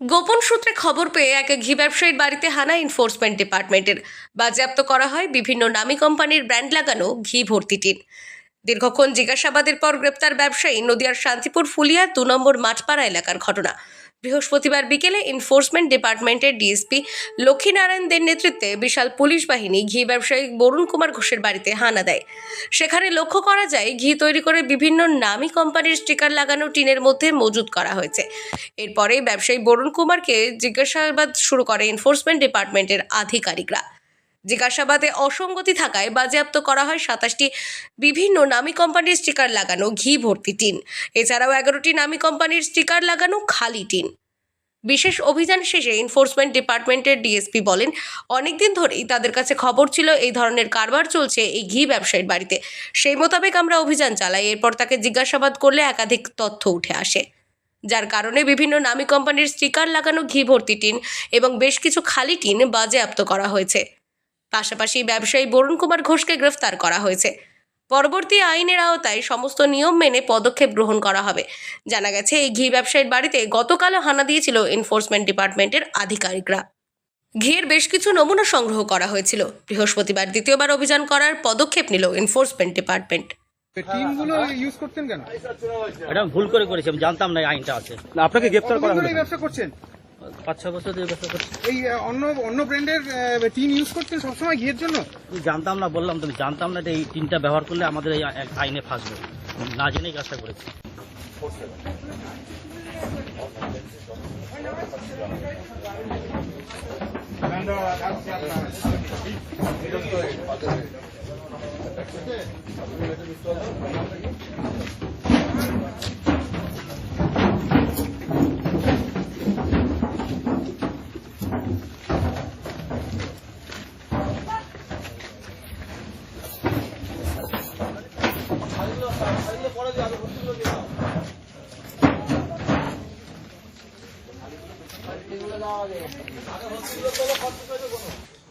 গোপন সূত্রে খবর পেয়ে এক ঘি ব্যবসায়ীর বাড়িতে হানা এনফোর্সমেন্ট ডিপার্টমেন্টের বাজেয়াপ্ত করা হয় বিভিন্ন নামি কোম্পানির ব্র্যান্ড লাগানো ঘি ভর্তি টিন দীর্ঘক্ষণ জিজ্ঞাসাবাদের পর গ্রেপ্তার ব্যবসায়ী নদিয়ার শান্তিপুর ফুলিয়ার দু নম্বর মাঠপাড়া এলাকার ঘটনা। বৃহস্পতিবার বিকেলে এনফোর্সমেন্ট ডিপার্টমেন্টের ডিএসপি লক্ষ্মীনারায়ণ দের নেতৃত্বে বিশাল পুলিশ বাহিনী ঘি ব্যবসায়ী বরুণ কুমার ঘোষের বাড়িতে হানা দেয়। সেখানে লক্ষ্য করা যায় ঘি তৈরি করে বিভিন্ন নামি কোম্পানির স্টিকার লাগানো টিনের মধ্যে মজুত করা হয়েছে। এরপরে ব্যবসায়ী বরুণ কুমারকে জিজ্ঞাসাবাদ শুরু করে এনফোর্সমেন্ট ডিপার্টমেন্টের আধিকারিকরা। জিজ্ঞাসাবাদে অসঙ্গতি থাকায় বাজেয়াপ্ত করা হয় সাতাশটি বিভিন্ন নামী কোম্পানির স্টিকার লাগানো ঘি ভর্তি টিন। এছাড়াও এগারোটি নামী কোম্পানির স্টিকার লাগানো খালি টিন। বিশেষ অভিযান শেষে এনফোর্সমেন্ট ডিপার্টমেন্টের ডিএসপি বলেন, অনেকদিন ধরেই তাদের কাছে খবর ছিল এই ধরনের কারবার চলছে এই ঘি ব্যবসায়ীর বাড়িতে। সেই মোতাবেক আমরা অভিযান চালাই, এরপর তাকে জিজ্ঞাসাবাদ করলে একাধিক তথ্য উঠে আসে। যার কারণে বিভিন্ন নামী কোম্পানির স্টিকার লাগানো ঘি ভর্তি টিন এবং বেশ কিছু খালি টিন বাজেয়াপ্ত করা হয়েছে। পাশাপাশি ব্যবসায়ী বরুণ কুমার ঘোষকে গ্রেফতার করা হয়েছে। পরবর্তী আইনের আওতায় সমস্ত নিয়ম মেনে পদক্ষেপ গ্রহণ করা হবে। জানা গেছে এই ঘি ব্যবসায়ীর বাড়িতে গতকালও হানা দিয়েছিল এনফোর্সমেন্ট ডিপার্টমেন্টের আধিকারিকরা। ঘিয়ের বেশ কিছু নমুনা সংগ্রহ করা হয়েছিল। বৃহস্পতিবার দ্বিতীয়বার অভিযান করার পদক্ষেপ নিল এনফোর্সমেন্ট ডিপার্টমেন্ট। টিমগুলো ইউজ করতেন কেন? এটা ভুল করে করেছি আমি জানতাম না আইনটা আছে। আপনাকে গ্রেপ্তার করা হলো? ব্যবসা করছেন? পাঁচ ছ বছর ধরে ব্যবসা করছি। এই অন্য অন্য ব্র্যান্ডের টিম ইউজ করতেন সবসময় ঘিয়ের জন্য? জানতাম না বললাম তুমি জানতাম না যে এই তিনটা ব্যবহার করলে আমাদের এই আইনে ফাঁসবে। না জেনেই কাজটা করেছি।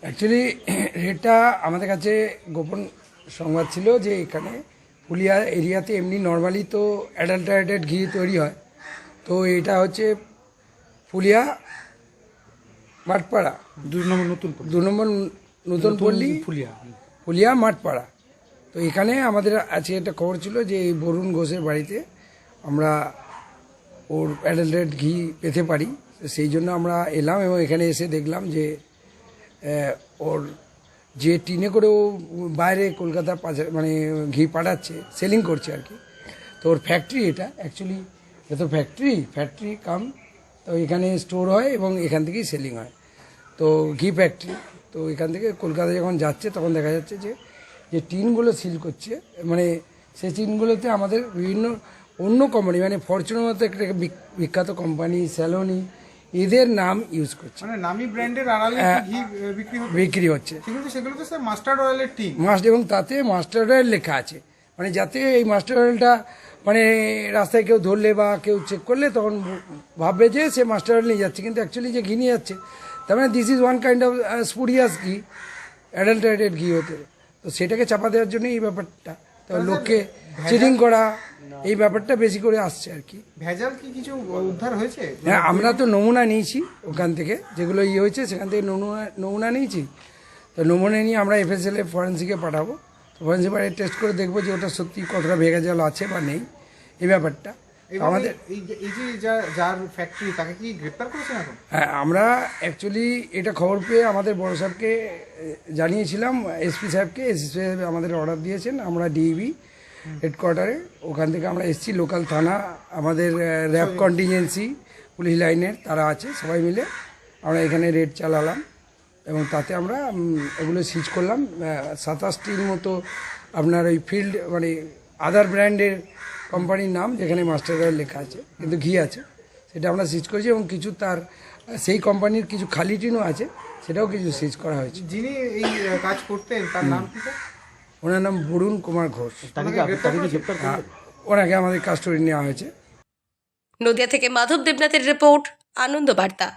অ্যাকচুয়ালি এটা আমাদের কাছে গোপন সংবাদ ছিল যে এখানে পুলিয়া এরিয়াতে এমনি নর্মালি তো অ্যাডাল্টারেটেড ঘি তৈরি হয়। তো এটা হচ্ছে পুলিয়া মাঠপাড়া। দু নম্বর নতুন দু নম্বর নতুন পল্লী ফুলিয়া। পুলিয়া মাঠপাড়া। তো এখানে আমাদের আজকে একটা খবর ছিল যে এই বরুণ ঘোষের বাড়িতে আমরা ওর অ্যাডাল্টেড ঘি পেতে পারি। সেই জন্য আমরা এলাম এবং এখানে এসে দেখলাম যে ওর যে টিনে করে ও বাইরে কলকাতা মানে ঘি পাঠাচ্ছে সেলিং করছে আর কি। তো ওর ফ্যাক্টরি এটা অ্যাকচুয়ালি এটা তো ফ্যাক্টরি ফ্যাক্টরি কাম তো এখানে স্টোর হয় এবং এখান থেকেই সেলিং হয়। তো ঘি ফ্যাক্টরি তো এখান থেকে কলকাতা যখন যাচ্ছে, তখন দেখা যাচ্ছে যে যে টিনগুলো সিল করছে মানে সেই টিনগুলোতে আমাদের বিভিন্ন অন্য কোম্পানি মানে ফরচুনের মতো একটা বিখ্যাত কোম্পানি স্যালোনি এদের নাম ইউজ করছে। মানে নামি ব্র্যান্ডের আড়ালে হ্যাঁ। ঘি বিক্রি হতো বিক্রি হচ্ছে। সেগুলো সেগুলো তো স্যার মাস্টার্ড অয়েলের টিম মাস্ট এবং তাতে মাস্টার অয়েল লেখা আছে। মানে যাতে এই মাস্টার অয়েলটা মানে রাস্তায় কেউ ধরলে বা কেউ চেক করলে তখন ভাববে যে সে মাস্টার অয়েল নিয়ে যাচ্ছে। কিন্তু অ্যাকচুয়ালি যে ঘি নিয়ে যাচ্ছে তার মানে this is one kind of spurious ghee adulterated ghee হতে। তো সেটাকে চাপা দেওয়ার জন্য এই ব্যাপারটা। তো লোককে চিটিং করা এই ব্যাপারটা বেশি করে আসছে আর কি। ভেজাল কি কিছু উদ্ধার হয়েছে? হ্যাঁ আমরা তো নমুনা নিয়েছি ওখান থেকে যেগুলো ইয়ে হয়েছে সেখান থেকে নমুনা নমুনা নিয়েছি। তো নমুনা নিয়ে আমরা এফএসএল এ ফরেন্সিকে পাঠাবো। তো ফরেন্সিক পাঠিয়ে টেস্ট করে দেখব যে ওটা সত্যি কতটা ভেজাল আছে বা নেই এই ব্যাপারটা। আমাদের এই যে- যার ফ্যাক্টরি তাকে কি গ্রেপ্তার করেছেন এখন? হ্যাঁ আমরা অ্যাকচুয়ালি এটা খবর পেয়ে আমাদের বড় সাহেবকে জানিয়েছিলাম এসপি সাহেবকে। এসপি সাহেব আমাদের অর্ডার দিয়েছেন আমরা ডিইবি হেডকোয়ার্টারে ওখান থেকে আমরা এসছি লোকাল থানা আমাদের র্যাব কন্টিজেন্সি পুলিশ লাইনের তারা আছে সবাই মিলে আমরা এখানে রেড চালালাম এবং তাতে আমরা এগুলো সিজ করলাম। সাতাশটির মতো আপনার ওই ফিল্ড মানে আদার ব্র্যান্ডের কোম্পানির নাম যেখানে মাস্টার অয়েল লেখা আছে কিন্তু ঘি আছে সেটা আমরা সিজ করেছি এবং কিছু তার সেই কোম্পানির কিছু খালি টিনও আছে সেটাও কিছু সিজ করা হয়েছে। যিনি এই কাজ করতেন তার নাম কি স্যার? ওনার নাম বরুণ কুমার ঘোষ। তাকে কি তাকে কি গ্রেপ্তার করলেন? ওনাকে আমাদের কাস্টডি নেওয়া হয়েছে। নদিয়া থেকে মাধব দেবনাথের রিপোর্ট আনন্দ বার্তা।